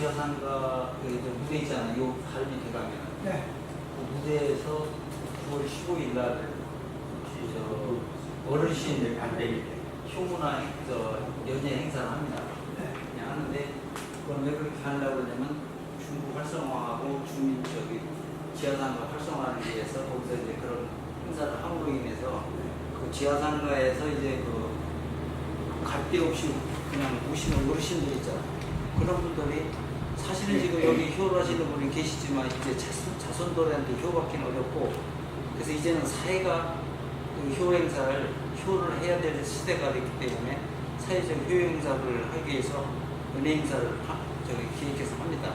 지하상가 그 이제 무대 있잖아요. 요 바로 밑에 가면 네. 그 무대에서 9월 15일 날 저, 어르신 안돼 효문화 저 연예 행사를 합니다. 네. 그냥 하는데 그건 왜 그렇게 하려고 그러냐면 중국 활성화하고 주민 저기 지하상가 활성화를 위해서 거기서 이제 그런 행사를 함으로 인해서 그 지하상가에서 이제 그 갈 데 없이 그냥 오시는 어르신들 있잖아요. 그런 분들이 사실은 지금 여기 효를 하시는 분이 계시지만 이제 자손, 자손들한테 효받기는 어렵고 그래서 이제는 사회가 그효 행사를 효를 해야 될 시대가 됐기 때문에 사회적 효 행사를 하기 위해서 은혜 행사를 하- 저기 기획해서 합니다.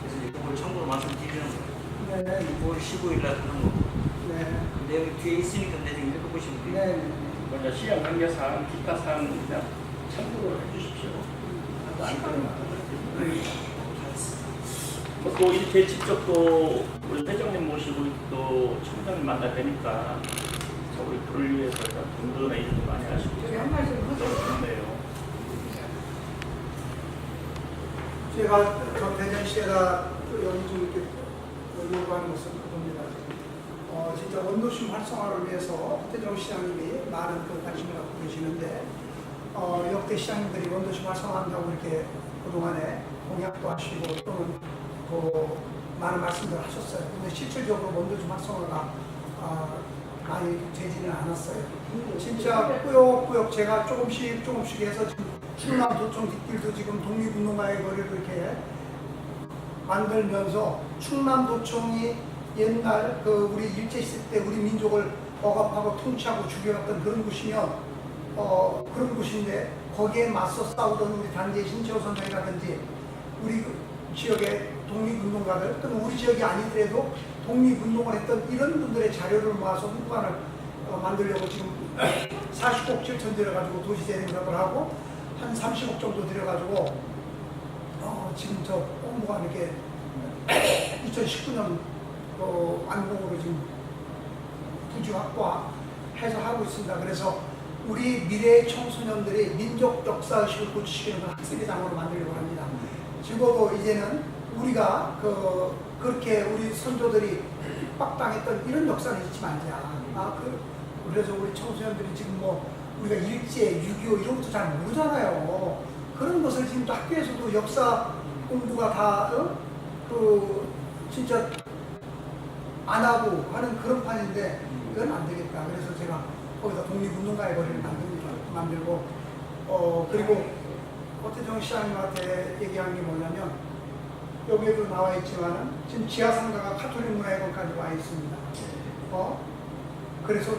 그래서 이제 그걸 참고로 말씀드리는 거예요. 네. 9월 15일 날 하는 거. 네. 내용이 뒤에 있으니까 내가 읽어보시면 돼요. 네. 먼저 시험 관계사항, 기타 사항입니다. 참고를 해주십시오. 안 그러면 뭐또 이렇게 직접 또 우리 회장님 모시고 또 청장님 만나 뵈니까 저 우리 불을 위해서 든든한 일도 많이 하시고 저기 한 말씀 너무 좋네요. 제가 저 대전시에다 좀 이렇게 요구하는 것은 그겁니다. 어, 진짜 원도심 활성화를 위해서 태정 시장님이 많은 그 관심을 갖고 계시는데 어, 역대 시장님들이 원도심 활성화한다고 이렇게 그동안에 공약도 하시고 또는 그 많은 말씀들 하셨어요. 근데 실질적으로 원도심 활성화가 아, 많이 되지는 않았어요. 진짜 꾸역꾸역 제가 조금씩 조금씩 해서 지금 충남 도청 뒷길도 지금 독립운동가의 거리를 이렇게 만들면서 충남도청이 옛날 그 우리 일제시대 때 우리 민족을 억압하고 통치하고 죽여갔던 그런 곳이면 어 그런 곳인데 거기에 맞서 싸우던 우리 단재 신채호 선생이라든지 우리 그 지역의 독립운동가들 또는 우리 지역이 아니더라도 독립운동을 했던 이런 분들의 자료를 모아서 홍보관을 어, 만들려고 지금 40억 7천 들여가지고 도시재생사업을 하고 한 30억 정도 들여가지고 어, 지금 저 홍보관 이렇게 2019년 어, 완공으로 지금 부지 확보해서 하고 있습니다. 그래서 우리 미래의 청소년들이 민족 역사의식을 고치시키는 그런 학생회장으로 만들려고 합니다. 적어도 이제는 우리가 그, 그렇게 우리 선조들이 핍박당했던 이런 역사를 잊지 말자. 아, 그, 그래서 우리 청소년들이 지금 뭐 우리가 일제, 6.25 이런 것도 잘 모르잖아요. 그런 것을 지금 또 학교에서도 역사 공부가 다, 어? 그, 진짜 안 하고 하는 그런 판인데 이건 안 되겠다. 그래서 제가 거기다 독립운동가의 거리를. 만들고 어 그리고 오태정 시장님한테 얘기한 게 뭐냐면 여기에도 나와 있지만 지금 지하상가가 카톨릭 문화회관까지 와 있습니다. 어 그래서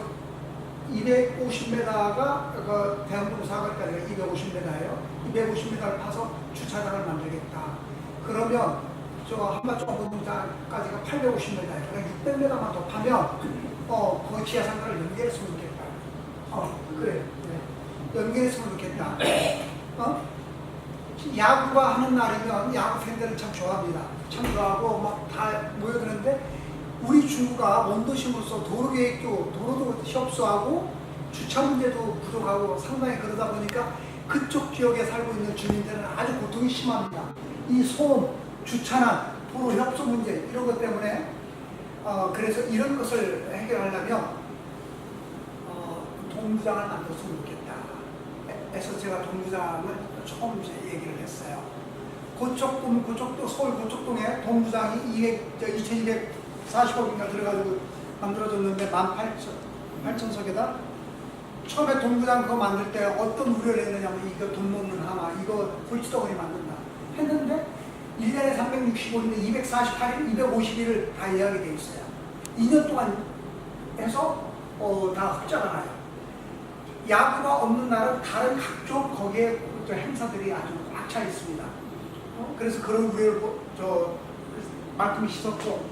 250m가 그 대한민국 사거리까지가 250m예요. 250m를 파서 주차장을 만들겠다. 그러면 저 한마총 운동장까지가 850m예요. 그러니까 600m만 더 파면 어, 그 지하상가를 연결했으면 좋겠다. 어, 그래. 네. 연결했으면 좋겠다. 어? 야구가 하는 날이면 야구 팬들은 참 좋아합니다. 참 좋아하고 막 다 모여드는데 우리 중구가 원도심으로서 도로계획도 도로도 협소하고 주차 문제도 부족하고 상당히 그러다 보니까 그쪽 지역에 살고 있는 주민들은 아주 고통이 심합니다. 이 소음, 주차난, 도로 협소 문제 이런 것 때문에 어, 그래서 이런 것을 해결하려면 어, 동부장을 만들었으면 좋겠다. 해서 제가 동부장을 처음 이제 얘기를 했어요. 고척동, 고척도 서울 고척동에 동부장이 200, 2,240억인가 들어가지고 만들어졌는데 18,000석에다 처음에 동부장 그거 만들 때 어떤 우려를 했느냐면 이거 돈 먹는 하마, 이거 골치덩어리 만든다 했는데 1년에 365일인데 248일, 250일을 다 예약이 돼 있어요. 2년 동안 해서 어, 다 흑자가 나요. 야구가 없는 날은 다른 각종 거기에 또 행사들이 아주 꽉 차 있습니다. 어? 그래서 그런 우려를 뭐- 저 말끔히 씻었고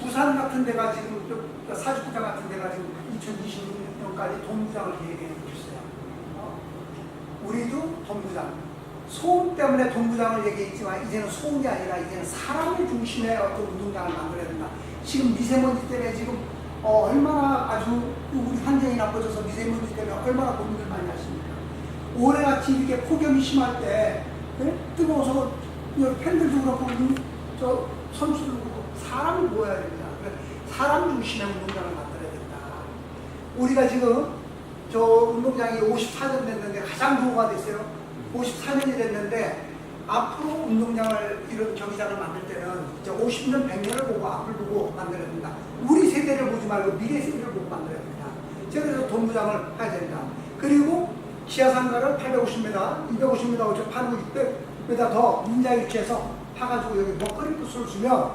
부산 같은 데가 지금 또 사주구장 같은 데가 지금 2026년까지 동부장을 계획해 있어요. 어? 우리도 동부장. 소음 때문에 동부장을 얘기했지만 이제는 소음이 아니라 이제는 사람의 중심의 어떤 운동장을 만들어야 된다. 지금 미세먼지 때문에 지금 어, 얼마나 아주 우리 환경이 나빠져서 미세먼지 때문에 얼마나 고민을 많이 하십니까? 올해같이 이렇게 폭염이 심할 때 네? 뜨거워서 이 팬들도 그렇고 음, 저 선수들도 그렇고 사람을 모아야 됩니다. 사람 중심의 운동장을 만들어야 된다. 우리가 지금 저 운동장이 54년 됐는데 가장 부호가 됐어요. 54년이 됐는데 앞으로 운동장을 이런 경기장을 만들 때는 이제 50년, 100년을 보고 앞을 보고 만들어야 된다. 우리 세대를 보지 말고 미래 세대를 보고 만들어야. 제가 그래서 본부장을 해야 된다. 그리고 지하상가를 850m, 250m, 어째 파고 600m 더 민자 위치에서 파가지고 여기 먹거리 부스를 주면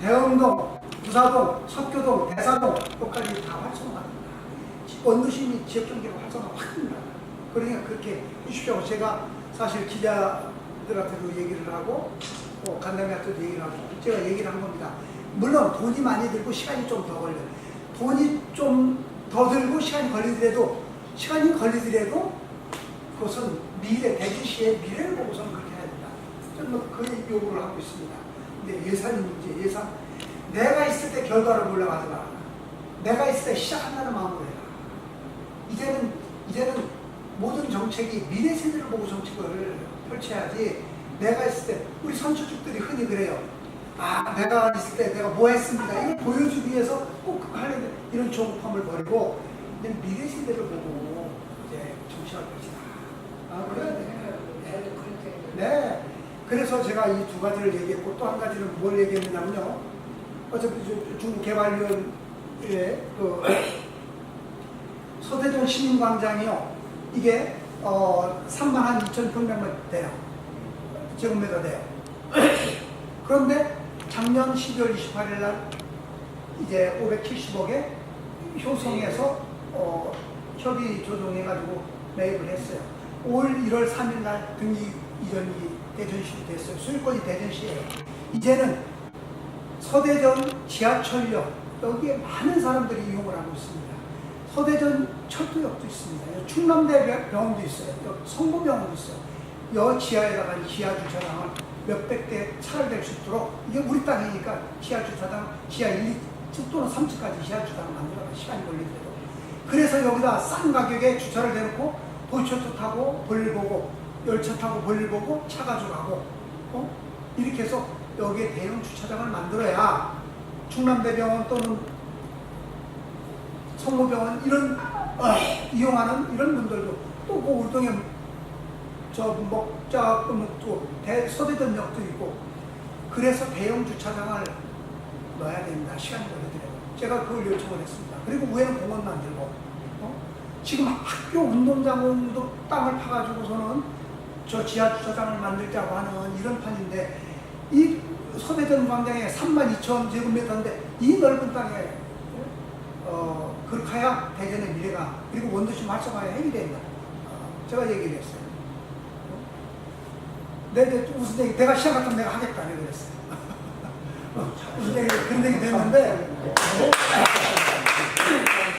대흥동, 부사동, 석교동, 대사동 여기까지 다 활성화됩니다. 원도심이 지역 경제가 활성화 확 됩니다. 그러니까 그렇게 해주십시오. 제가 사실 기자 들한테도 얘기를 하고 어, 간담회한테도 얘기를 하고 제가 얘기를 한 겁니다. 물론 돈이 많이 들고 시간이 좀 더 걸려요. 돈이 좀 더 들고 시간이 걸리더라도 시간이 걸리더라도 그것은 미래, 대주시의 미래를 보고서는 그렇게 해야 된다. 저는 뭐그 요구를 하고 있습니다. 근데 예산이 문제, 예산. 내가 있을 때 결과를 하지 마라. 내가 있을 때 시작한다는 마음으로 해라. 이제는, 이제는 모든 정책이 미래 세대를 보고 정책을 펼쳐야지 내가 있을 때, 우리 선수축들이 흔히 그래요. 아, 내가 있을 때 내가 뭐 했습니다. 이걸 보여주기 위해서 꼭 그거 하려는 이런 조급함을 버리고, 이제 미래 세대를 보고 이제 정치할 것이다. 아, 그래야 돼. 네. 네. 그래서 제가 이 두 가지를 얘기했고 또 한 가지는 뭘 얘기했느냐면요. 어차피 저 중국 개발위원회 그 서대동 시민광장이요. 이게 어 3만 한 2천 평면만 돼요. 제곱미터 돼요. 그런데 작년 12월 28일 날 이제 570억에 효성에서 어, 협의 조정해가지고 매입을 했어요. 올 1월 3일 날 등기 이전이 대전시로 됐어요. 수요권이 대전시예요. 이제는 서대전 지하철역 여기에 많은 사람들이 이용을 하고 있습니다. 서대전 철도역도 있습니다. 충남대 병원도 있어요. 성모병원도 있어요. 여 지하에다가 이 지하 주차장을 몇백 대 차를 댈 수 있도록 이게 우리 땅이니까 지하 주차장 지하 1, 2층 또는 3층까지 지하 주차장을 만들어가 시간이 걸리더라도 그래서 여기다 싼 가격에 주차를 대놓고 도시철도 타고 볼일 보고 열차 타고 볼일 보고 차 가지고 가고 어? 이렇게 해서 여기에 대형 주차장을 만들어야 충남대병원 또는 성모병원 이런 어, 이용하는 이런 분들도 또 그 울동에 저 먹자 또 서대전역도 있고 그래서 대형 주차장을 넣어야 된다 시간이 걸리더라고요. 제가 그걸 요청을 했습니다. 그리고 위에는 공원 만들고 어? 지금 학교 운동장도 땅을 파가지고서는 저 지하 주차장을 만들자고 하는 이런 판인데 이 서대전 광장에 3만 2천 제곱미터인데 이 넓은 땅에 어 그렇게 해야 대전의 미래가 그리고 원도심 활성화가 해결된다. 어, 제가 얘기를 했어요. 내, 내 무슨 얘기 내가 시작했던 내가 하겠다 내가 그랬어요. 무슨 얘기 그런 얘기 됐는데